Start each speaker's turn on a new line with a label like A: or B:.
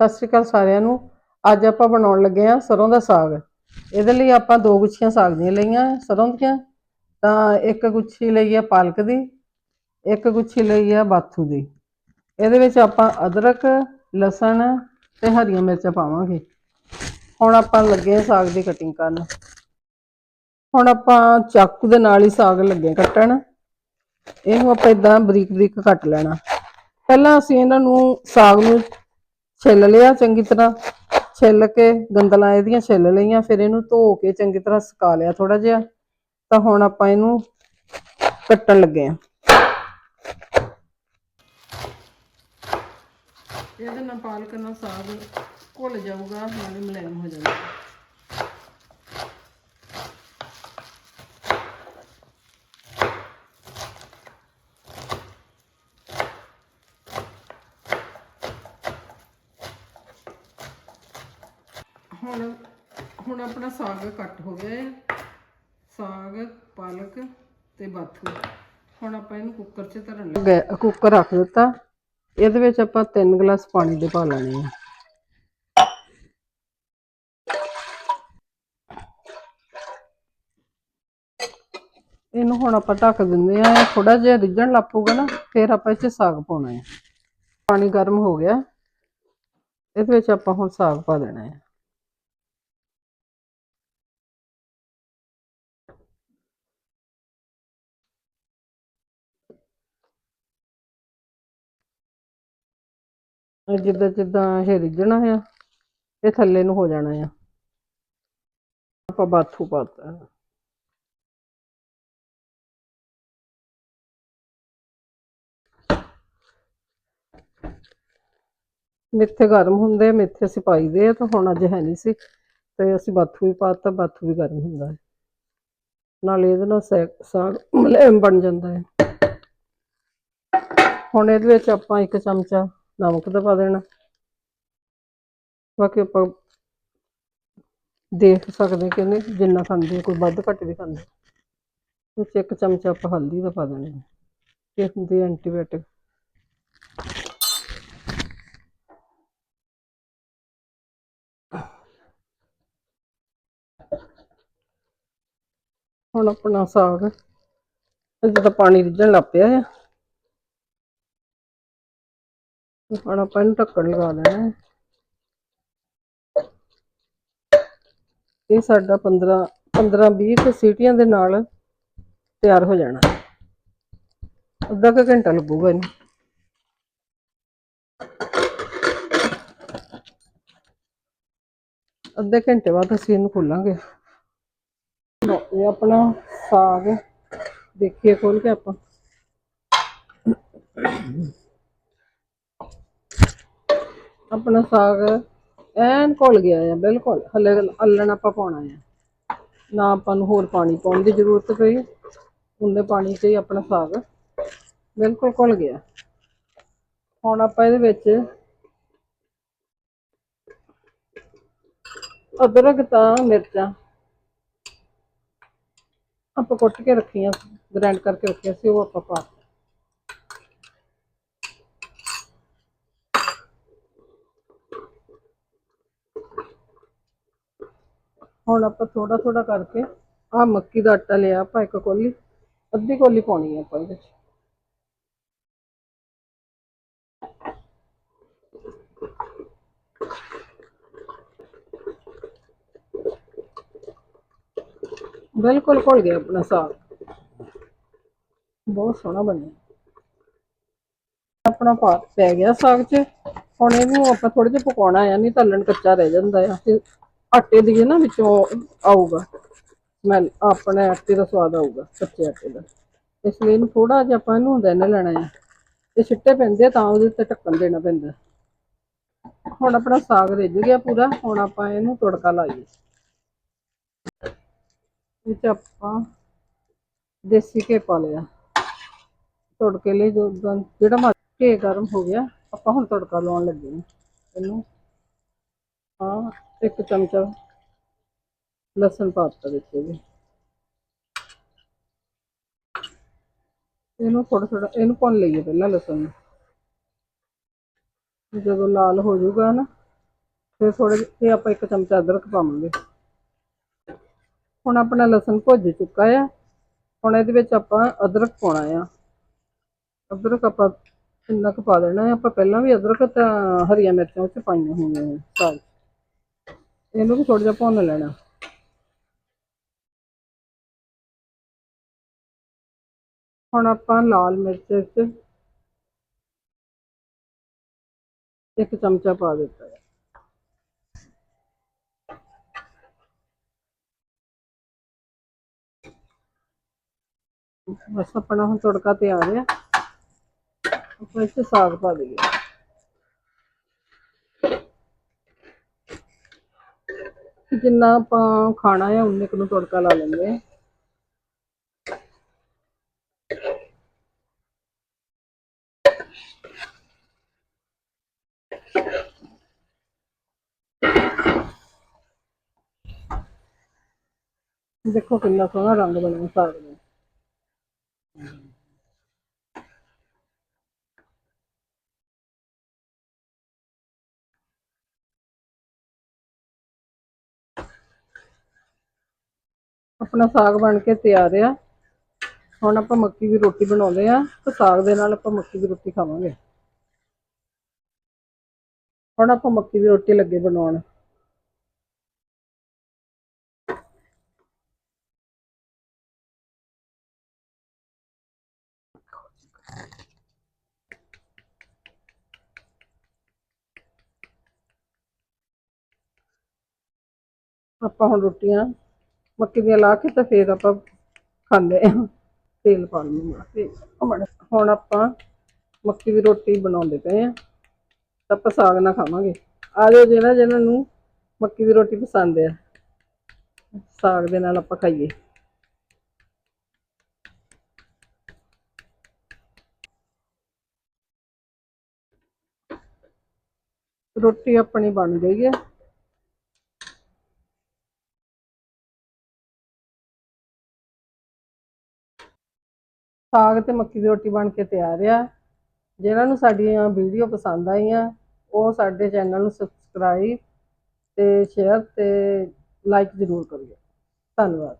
A: ਸਤਿ ਸ਼੍ਰੀ ਅਕਾਲ ਸਾਰਿਆਂ ਨੂੰ। ਅੱਜ ਆਪਾਂ ਬਣਾਉਣ ਲੱਗੇ ਆ ਸਰੋਂ ਦਾ ਸਾਗ। ਇਹਦੇ ਲਈ ਆਪਾਂ ਦੋ ਗੁੱਛੀਆਂ ਸਾਗ ਦੀਆਂ ਲਈਆਂ ਸਰੋਂ ਦੀਆਂ। ਤਾਂ ਇੱਕ ਗੁੱਛੀ ਲਈ ਆ ਪਾਲਕ ਦੀ, ਇੱਕ ਗੁੱਛੀ ਲਈ ਆ ਬਾਥੂ ਦੀ। ਇਹਦੇ ਵਿੱਚ ਆਪਾਂ ਅਦਰਕ, ਲਸਣ ਤੇ ਹਰੀਆਂ ਮਿਰਚਾਂ ਪਾਵਾਂਗੇ। ਹੁਣ ਆਪਾਂ ਲੱਗੇ ਆ ਸਾਗ ਦੀ ਕਟਿੰਗ ਕਰਨ। ਹੁਣ ਆਪਾਂ ਚਾਕੂ ਦੇ ਨਾਲ ਹੀ ਸਾਗ ਲੱਗੇ ਕੱਟਣ। ਇਹਨੂੰ ਆਪਾਂ ਇਦਾਂ ਬਰੀਕ ਬਰੀਕ ਕੱਟ ਲੈਣਾ। ਪਹਿਲਾਂ ਅਸੀਂ ਇਹਨਾਂ ਨੂੰ ਸਾਗ ਨੂੰ ਛਿੱਲ ਲਿਆ ਚੰਗੀ ਤਰ੍ਹਾਂ। ਛਿੱਲ ਕੇ ਗੰਦਲਾਂ ਇਹਦੀਆਂ ਛਿੱਲ ਲਈਆਂ, ਫਿਰ ਇਹਨੂੰ ਧੋ ਕੇ ਚੰਗੀ ਤਰ੍ਹਾਂ ਸੁਕਾ ਲਿਆ ਥੋੜਾ ਜਿਹਾ। ਤਾਂ ਹੁਣ ਆਪਾਂ ਇਹਨੂੰ ਕੱਟਣ ਲੱਗੇ ਆ। ਇਹਦੇ ਨਾਲ ਪਾਲਕ ਨਾਲ ਸਾਗ ਘੁਲ ਜਾਊਗਾ, ਨਾਲੇ ਮੁਲਾਇਮ ਹੋ ਜਾਊਗਾ। ਹੁਣ ਹੁਣ ਆਪਣਾ ਸਾਗ ਕੱਟ ਹੋ ਗਿਆ ਹੈ ਸਾਗ, ਪਾਲਕ ਤੇ ਬਾਥੂ। ਹੁਣ ਆਪਾਂ ਇਹਨੂੰ ਕੁੱਕਰ 'ਚ ਧਰਨ ਲੱਗੇ। ਕੁੱਕਰ ਰੱਖ ਦਿੱਤਾ। ਇਹਦੇ ਵਿੱਚ ਆਪਾਂ 3 ਗਲਾਸ ਪਾਣੀ ਦੇ ਪਾ ਲੈਣੇ ਆ। ਇਹਨੂੰ ਹੁਣ ਆਪਾਂ ਢੱਕ ਦਿੰਦੇ ਆ। ਥੋੜਾ ਜਿਹਾ ਰਿੱਝਣ ਲੱਪੂਗਾ ਨਾ, ਫਿਰ ਆਪਾਂ ਇਹ 'ਚ ਸਾਗ ਪਾਉਣਾ ਹੈ ਪਾਣੀ ਗਰਮ ਹੋ ਗਿਆ। ਇਹਦੇ ਵਿੱਚ ਆਪਾਂ ਹੁਣ ਸਾਗ ਪਾ ਦੇਣਾ ਹੈ ਜਿੱਦਾਂ ਜਿੱਦਾਂ ਇਹ ਰਿੱਝਣਾ ਆ, ਇਹ ਥੱਲੇ ਨੂੰ ਹੋ ਜਾਣਾ ਆ। ਆਪਾਂ ਬਾਥੂ ਪਾਤਾ। ਮੇਥੇ ਗਰਮ ਹੁੰਦੇ ਆ, ਮੇਥੇ ਅਸੀਂ ਪਾਈਦੇ ਆ, ਤਾਂ ਹੁਣ ਅੱਜ ਹੈ ਨਹੀਂ ਸੀ, ਤੇ ਅਸੀਂ ਬਾਥੂ ਵੀ ਪਾਤਾ, ਬਾਥੂ ਵੀ ਗਰਮ ਹੁੰਦਾ ਹੈ ਨਾਲ ਇਹਦੇ ਨਾਲ ਸੈ- ਸਾਗ ਮੁਲਾਇਮ ਬਣ ਜਾਂਦਾ ਹੈ ਹੁਣ ਇਹਦੇ ਵਿੱਚ ਆਪਾਂ ਇੱਕ ਚਮਚਾ ਨਮਕ ਦਾ ਪਾ ਦੇਣਾ। ਬਾਕੀ ਆਪਾਂ ਦੇਖ ਸਕਦੇ ਕਿ ਨਹੀਂ ਜਿੰਨਾ ਖਾਂਦੇ ਕੋਈ ਵੱਧ ਘੱਟ ਵੀ ਖਾਂਦੇ ਵਿੱਚ ਇੱਕ ਚਮਚਾ ਆਪਾਂ ਹਲਦੀ ਦਾ ਪਾ ਦੇਣਾ। ਇਹ ਹੁੰਦੀ ਐਂਟੀਬਾਇਓਟਿਕ ਹੁਣ ਆਪਣਾ ਸਾਗ ਜਦੋਂ ਪਾਣੀ ਰਿੱਝਣ ਲੱਗ ਪਿਆ ਆ। ਹੁਣ ਆਪਾਂ ਇਹਨੂੰ ਢੱਕਣ ਲਗਾ ਦੇਣਾ ਹੈ। ਇਹ ਸਾਡਾ 15 15 20 ਕੁ ਸੀਟੀਆਂ ਦੇ ਨਾਲ ਤਿਆਰ ਹੋ ਜਾਣਾ। ਅੱਧਾ ਕੁ ਘੰਟਾ ਲੱਗੂਗਾ ਇਹਨੂੰ। ਅੱਧੇ ਘੰਟੇ ਬਾਅਦ ਅਸੀਂ ਇਹਨੂੰ ਖੋਲਾਂਗੇ। ਲਓ, ਇਹ ਆਪਣਾ ਸਾਗ ਦੇਖੀਏ ਖੋਲ ਕੇ ਆਪਾਂ। ਆਪਣਾ ਸਾਗ ਐਨ ਘੁਲ ਗਿਆ ਆ, ਬਿਲਕੁਲ। ਹਲੇ ਹੱਲਣ ਆਪਾਂ ਪਾਉਣਾ ਆ। ਨਾ ਆਪਾਂ ਨੂੰ ਹੋਰ ਪਾਣੀ ਪਾਉਣ ਦੀ ਜ਼ਰੂਰਤ ਪਈ। ਉਹਨੇ ਪਾਣੀ 'ਚ ਹੀ ਆਪਣਾ ਸਾਗ ਬਿਲਕੁਲ ਘੁਲ ਗਿਆ। ਹੁਣ ਆਪਾਂ ਇਹਦੇ ਵਿੱਚ ਅਦਰਕ, ਤਾਂ ਮਿਰਚਾਂ ਆਪਾਂ ਕੁੱਟ ਕੇ ਰੱਖੀਆਂ ਗ੍ਰਾਈਂਡ ਕਰਕੇ ਰੱਖੀਆਂ ਸੀ, ਉਹ ਆਪਾਂ ਪਾ ਹੁਣ ਆਪਾਂ ਥੋੜਾ ਥੋੜਾ ਕਰਕੇ ਆਹ ਮੱਕੀ ਦਾ ਆਟਾ ਲਿਆ, ਆਪਾਂ ਇੱਕ ਕੋਲੀ, ਅੱਧੀ ਕੋਲੀ ਪਾਉਣੀ ਹੈ ਆਪਾਂ ਇਹਦੇ ਵਿੱਚ ਬਿਲਕੁਲ ਘੁਲ ਗਿਆ ਆਪਣਾ ਸਾਗ। ਬਹੁਤ ਸੋਹਣਾ ਬਣਿਆ। ਆਪਣਾ ਪਾ ਪੈ ਗਿਆ ਸਾਗ 'ਚ। ਹੁਣ ਇਹਨੂੰ ਆਪਾਂ ਥੋੜੇ ਜਿਹਾ ਪਕਾਉਣਾ ਆ, ਨਹੀਂ ਤਲਣ ਕੱਚਾ ਰਹਿ ਜਾਂਦਾ ਆ ਤੇ ਆਟੇ ਦੀ ਨਾ ਵਿੱਚੋਂ ਆਊਗਾ। ਸਮੈਲ ਆਪਣੇ ਆਟੇ ਦਾ ਸਵਾਦ ਆਊਗਾ ਕੱਚੇ ਆਟੇ ਦਾ। ਇਸ ਲਈ ਇਹਨੂੰ ਥੋੜਾ ਜਿਹਾ ਆਪਾਂ ਇਹਨੂੰ ਦਿਨ ਲੈਣਾ ਆ। ਤੇ ਛਿੱਟੇ ਪੈਂਦੇ ਆ ਤਾਂ ਉਹਦੇ ਉੱਤੇ ਢੱਕਣ ਦੇਣਾ ਪੈਂਦਾ। ਹੁਣ ਆਪਣਾ ਸਾਗ ਰਿੱਝ ਗਿਆ ਪੂਰਾ, ਹੁਣ ਆਪਾਂ ਇਹਨੂੰ ਤੜਕਾ ਲਾਈਏ। ਵਿੱਚ ਆਪਾਂ ਦੇਸੀ ਘੇ ਪਾ ਲਿਆ। ਤੜਕੇ ਲਈ ਜੋ ਜਿਹੜਾ ਮਾ ਘੇ ਗਰਮ ਹੋ ਗਿਆ, ਆਪਾਂ ਹੁਣ ਤੜਕਾ ਲਾਉਣ ਲੱਗੇ ਹਾਂ ਇਹਨੂੰ ਹਾਂ। ਇੱਕ ਚਮਚਾ ਲਸਣ ਪਾ ਦਿੱਤਾ ਵਿੱਚ ਇਹਦੇ ਇਹਨੂੰ ਥੋੜਾ ਥੋੜਾ ਇਹਨੂੰ ਭੁੰਨ ਲਈਏ ਪਹਿਲਾਂ ਲਸਣ ਨੂੰ। ਜਦੋਂ ਲਾਲ ਹੋ ਜਾਊਗਾ ਨਾ, ਫਿਰ ਥੋੜੇ ਜਿਹੇ ਆਪਾਂ ਇੱਕ ਚਮਚਾ ਅਦਰਕ ਪਾਵਾਂਗੇ। ਹੁਣ ਆਪਣਾ ਲਸਣ ਭੁੱਜ ਚੁੱਕਾ ਆ। ਹੁਣ ਇਹਦੇ ਵਿੱਚ ਆਪਾਂ ਅਦਰਕ ਪਾਉਣਾ ਆ। ਅਦਰਕ ਆਪਾਂ ਇੰਨਾ ਕੁ ਪਾ ਦੇਣਾ ਆਪਾਂ ਪਹਿਲਾਂ ਵੀ ਅਦਰਕ ਤਾਂ ਹਰੀਆਂ ਮਿਰਚਾਂ ਵਿੱਚ ਪਾਈਆਂ ਹੋਈਆਂ ਨੇ, ਸਾਗ ਇਹਨੂੰ ਵੀ ਥੋੜਾ ਜਿਹਾ ਭੁੰਨ ਲੈਣਾ। ਹੁਣ ਆਪਾਂ ਲਾਲ ਮਿਰਚ ਵਿੱਚ ਇੱਕ ਚਮਚਾ ਪਾ ਦਿੱਤਾ ਹੈ। ਬਸ ਆਪਣਾ ਹੁਣ ਤੜਕਾ ਤਿਆਰ ਆ ਆਪਾਂ ਇੱਥੇ ਸਾਗ ਪਾ ਦਈਏ। ਜਿੰਨਾ ਆਪਾਂ ਖਾਣਾ ਹੈ ਉਨੇ ਕੁ ਨੂੰ ਤੜਕਾ ਲਾ ਲੈਂਦੇ ਆ। ਦੇਖੋ ਕਿੰਨਾ ਸੋਹਣਾ ਰੰਗ ਬਣਿਆ ਸਾਗ ਦਾ। ਆਪਣਾ ਸਾਗ ਬਣ ਕੇ ਤਿਆਰ ਆ। ਹੁਣ ਆਪਾਂ ਮੱਕੀ ਦੀ ਰੋਟੀ ਬਣਾਉਂਦੇ ਆ ਤੇ ਸਾਗ ਦੇ ਨਾਲ ਆਪਾਂ ਮੱਕੀ ਦੀ ਰੋਟੀ ਖਾਵਾਂਗੇ। ਹੁਣ ਆਪਾਂ ਮੱਕੀ ਦੀ ਰੋਟੀ ਲੱਗੇ ਬਣਾਉਣ। ਆਪਾਂ ਹੁਣ ਰੋਟੀਆਂ ਮੱਕੀ ਦੀਆਂ ਲਾ ਕੇ ਤਾਂ ਫਿਰ ਆਪਾਂ ਖਾਂਦੇ ਆ ਤੇਲ ਪਾ ਲੂੰਗਾ ਤੇ ਹੁਣ ਆਪਾਂ ਮੱਕੀ ਦੀ ਰੋਟੀ ਬਣਾਉਂਦੇ ਪਏ ਆ ਤਾਂ ਆਪਾਂ ਸਾਗ ਨਾਲ ਖਾਵਾਂਗੇ। ਆ ਜਾਓ ਜਿਹਨਾਂ ਜਿਹਨਾਂ ਨੂੰ ਮੱਕੀ ਦੀ ਰੋਟੀ ਪਸੰਦ ਆ। ਸਾਗ ਦੇ ਨਾਲ ਆਪਾਂ ਖਾਈਏ। ਰੋਟੀ ਆਪਣੀ ਬਣ ਗਈ ਹੈ ਸਾਗ ਤੇ ਮੱਕੀ ਦੀ ਰੋਟੀ ਬਣ ਕੇ ਤਿਆਰ ਆ। ਜਿਹਨਾਂ ਨੂੰ ਸਾਡੀਆਂ ਵੀਡੀਓ ਪਸੰਦ ਆਈਆਂ, ਉਹ ਸਾਡੇ ਚੈਨਲ ਨੂੰ ਸਬਸਕ੍ਰਾਈਬ ਤੇ ਸ਼ੇਅਰ ਤੇ ਲਾਈਕ ਜ਼ਰੂਰ ਕਰਿਓ। ਧੰਨਵਾਦ।